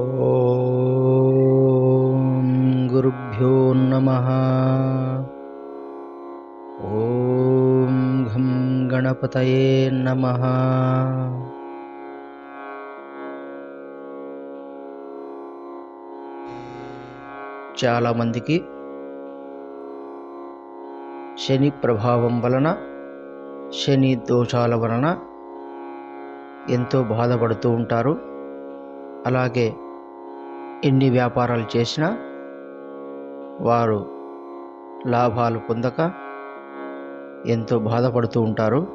ॐ गुरुभ्यो नमः ॐ घं गणपतये नमः చాలామందికి శని ప్రభావం వలన శని దోషాల వలన ఎంతో బాధపడుతూ ఉంటారు అలాగే ఎన్ని వ్యాపారాలు చేసినా వారు లాభాలు పొందక ఎంతో బాధపడుతూ ఉంటారు.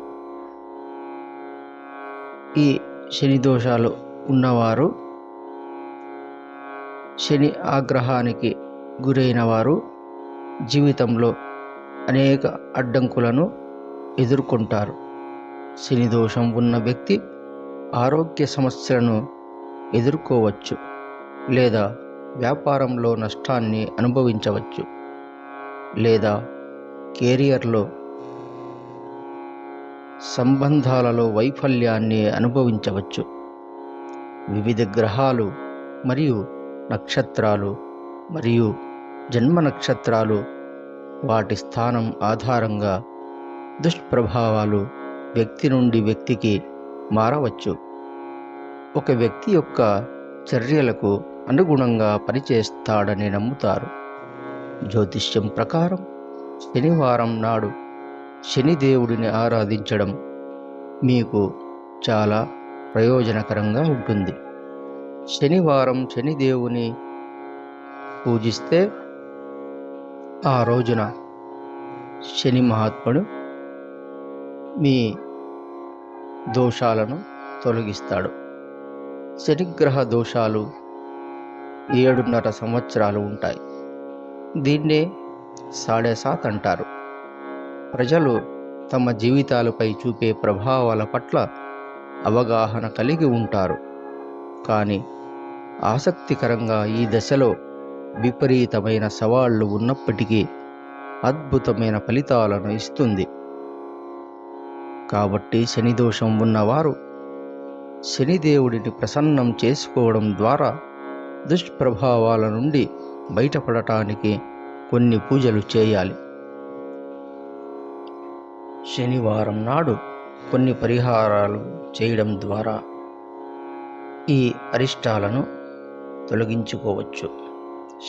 ఈ శని దోషాలు ఉన్నవారు శని ఆగ్రహానికి గురైన వారు జీవితంలో అనేక అడ్డంకులను ఎదుర్కొంటారు. శని దోషం ఉన్న వ్యక్తి ఆరోగ్య సమస్యలను ఎదుర్కోవచ్చు. లేదా వ్యాపారంలో నష్టాన్ని అనుభవించవచ్చు లేదా కెరియర్లో సంబంధాలలో వైఫల్యాన్ని అనుభవించవచ్చు. వివిధ గ్రహాలు మరియు నక్షత్రాలు మరియు జన్మ నక్షత్రాలు వాటి స్థానం ఆధారంగా దుష్ప్రభావాలు వ్యక్తి నుండి వ్యక్తికి మారవచ్చు. ఒక వ్యక్తి యొక్క చర్యలకు అనుగుణంగా పనిచేస్తాడని నమ్ముతారు. జ్యోతిష్యం ప్రకారం శనివారం నాడు శనిదేవుడిని ఆరాధించడం మీకు చాలా ప్రయోజనకరంగా ఉంటుంది. శనివారం శనిదేవుని పూజిస్తే ఆ రోజున శని మహాత్ముడు మీ దోషాలను తొలగిస్తాడు. శనిగ్రహ దోషాలు ఏడున్నర సంవత్సరాలు ఉంటాయి. దీన్నే సాడే సాత్ అంటారు. ప్రజలు తమ జీవితాలపై చూపే ప్రభావాల పట్ల అవగాహన కలిగి ఉంటారు. కానీ ఆసక్తికరంగా ఈ దశలో విపరీతమైన సవాళ్ళు ఉన్నప్పటికీ అద్భుతమైన ఫలితాలను ఇస్తుంది. కాబట్టి శని దోషం ఉన్నవారు శనిదేవుడిని ప్రసన్నం చేసుకోవడం ద్వారా దుష్ప్రభావాల నుండి బయటపడటానికి కొన్ని పూజలు చేయాలి. శనివారం నాడు కొన్ని పరిహారాలు చేయడం ద్వారా ఈ అరిష్టాలను తొలగించుకోవచ్చు.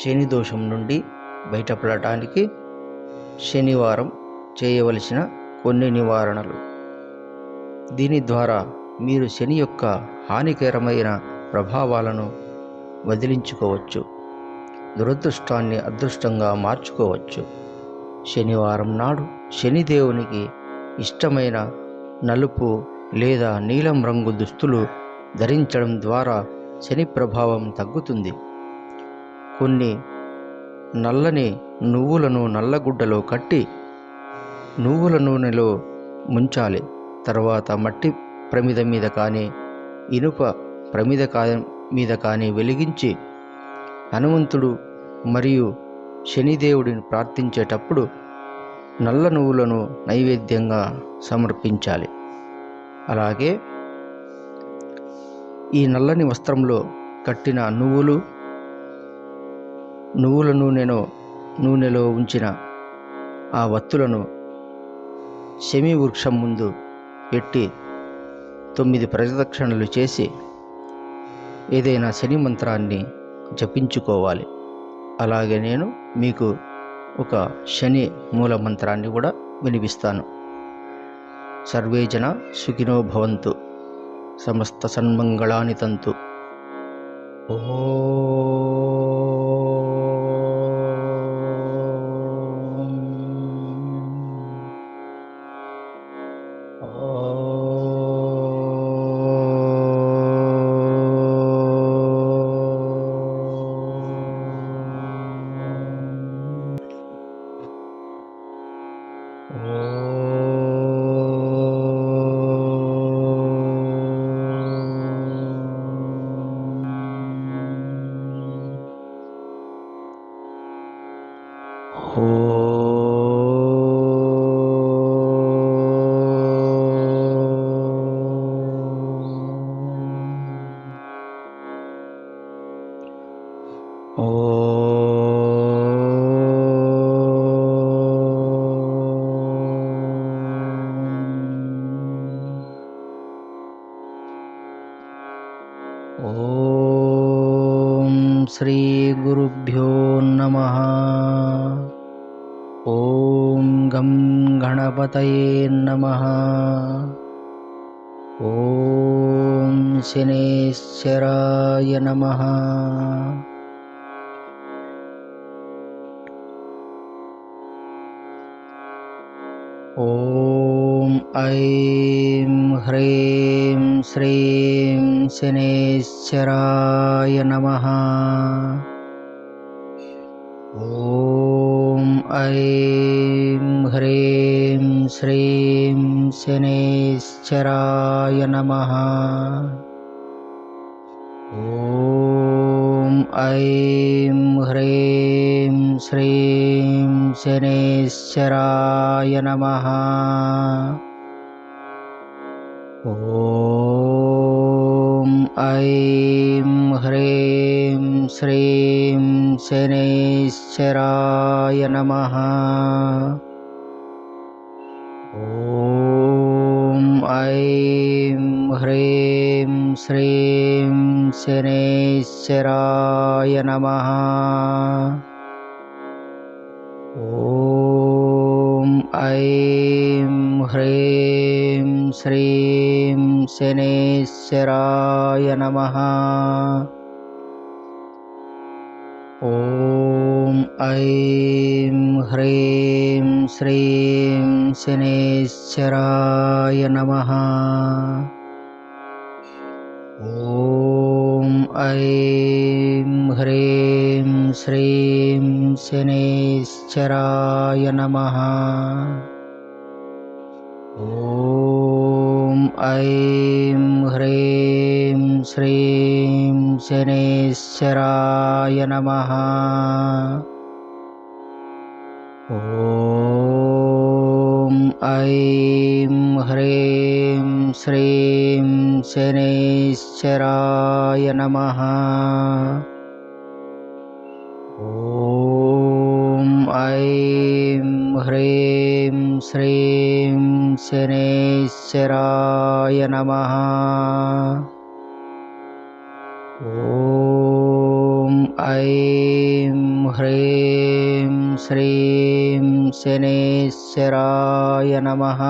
శని దోషం నుండి బయటపడటానికి శనివారం చేయవలసిన కొన్ని నివారణలు. దీని ద్వారా మీరు శని యొక్క హానికరమైన ప్రభావాలను వదిలించుకోవచ్చు. దురదృష్టాన్ని అదృష్టంగా మార్చుకోవచ్చు. శనివారం నాడు శనిదేవునికి ఇష్టమైన నలుపు లేదా నీలం రంగు దుస్తులు ధరించడం ద్వారా శని ప్రభావం తగ్గుతుంది. కొన్ని నల్లని నువ్వులను నల్లగుడ్డలో కట్టి నువ్వుల నూనెలో ముంచాలి. తర్వాత మట్టి ప్రమిద మీద కానీ ఇనుప ప్రమిద కా మీద కానీ వెలిగించి హనుమంతుడు మరియు శనిదేవుడిని ప్రార్థించేటప్పుడు నల్ల నువ్వులను నైవేద్యంగా సమర్పించాలి. అలాగే ఈ నల్లని వస్త్రంలో కట్టిన నువ్వులు నువ్వుల నూనెను నూనెలో ఉంచిన ఆ వత్తులను శమి వృక్షం ముందు పెట్టి తొమ్మిది ప్రదక్షిణలు చేసి ఏదైనా శని మంత్రాన్ని జపించుకోవాలి. అలాగే నేను మీకు ఒక శని మూల మంత్రాన్ని కూడా వినిపిస్తాను. సర్వేజన సుఖినో భవంతు. సమస్త సన్మంగళాని తంతు. ఓ Oh. ॐ श्रीगुरुभ्यो नमः। ॐ गं गणपतये नमः। ॐ शनेश्वराय नमः। ॐ ऐं ह्रीं श्रीं शनेश्वराय नमः। ॐ ऐं ह्रीं श्रीं शनेश्वराय नमः। ॐ ऐं ह्रीं श्रीं शनेश्वराय नमः। ॐ ऐं ह्रीं श्रीं शनेश्वराय नमः। ॐ ऐं ह्रीं श्रीं शनेश्वराय नमः। ॐ ऐं ह्रीं श्रीं शनेश्वराय नमः। ॐ ऐं ह्रीं श्रीं शनेश्वराय नमः। ॐ ऐं ह्रीं श्रीं शनेश्वराय नमः। ॐ ऐं ह्रीं श्रीं शनेश्वराय नमः। ॐ ऐं ह्रीं श्रीं शनेश्वराय नमः। ॐ ऐं ह्रीं श्रीं शनेश्वराय नमः। ॐ ऐं ह्रीं श्रीं शनेश्वराय नमः।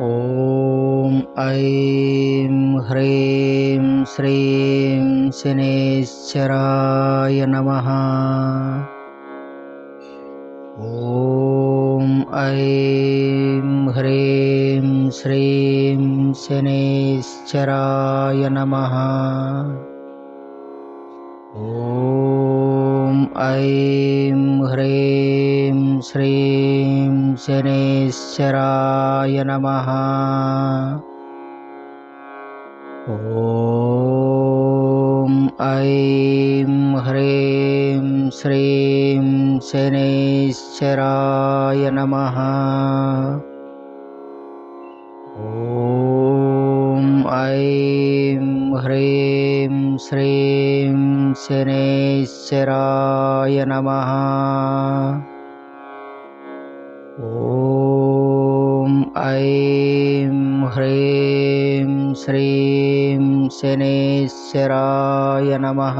ॐ ऐं ह्रीं श्रीं शनेश्वराय नमः ॐ ऐं ह्रीं श्रीं शनेश्वराय नमः। ॐ ऐं ह्रीं श्रीं शनेश्वराय नमः। ॐ ऐं ह्रीं श्रीं शनेश्वराय नमः। ॐ ऐं ह्रीं श्रीं शनेश्वराय नमः। ॐ ऐं ह्रीं श्रीं शनेश्वराय नमः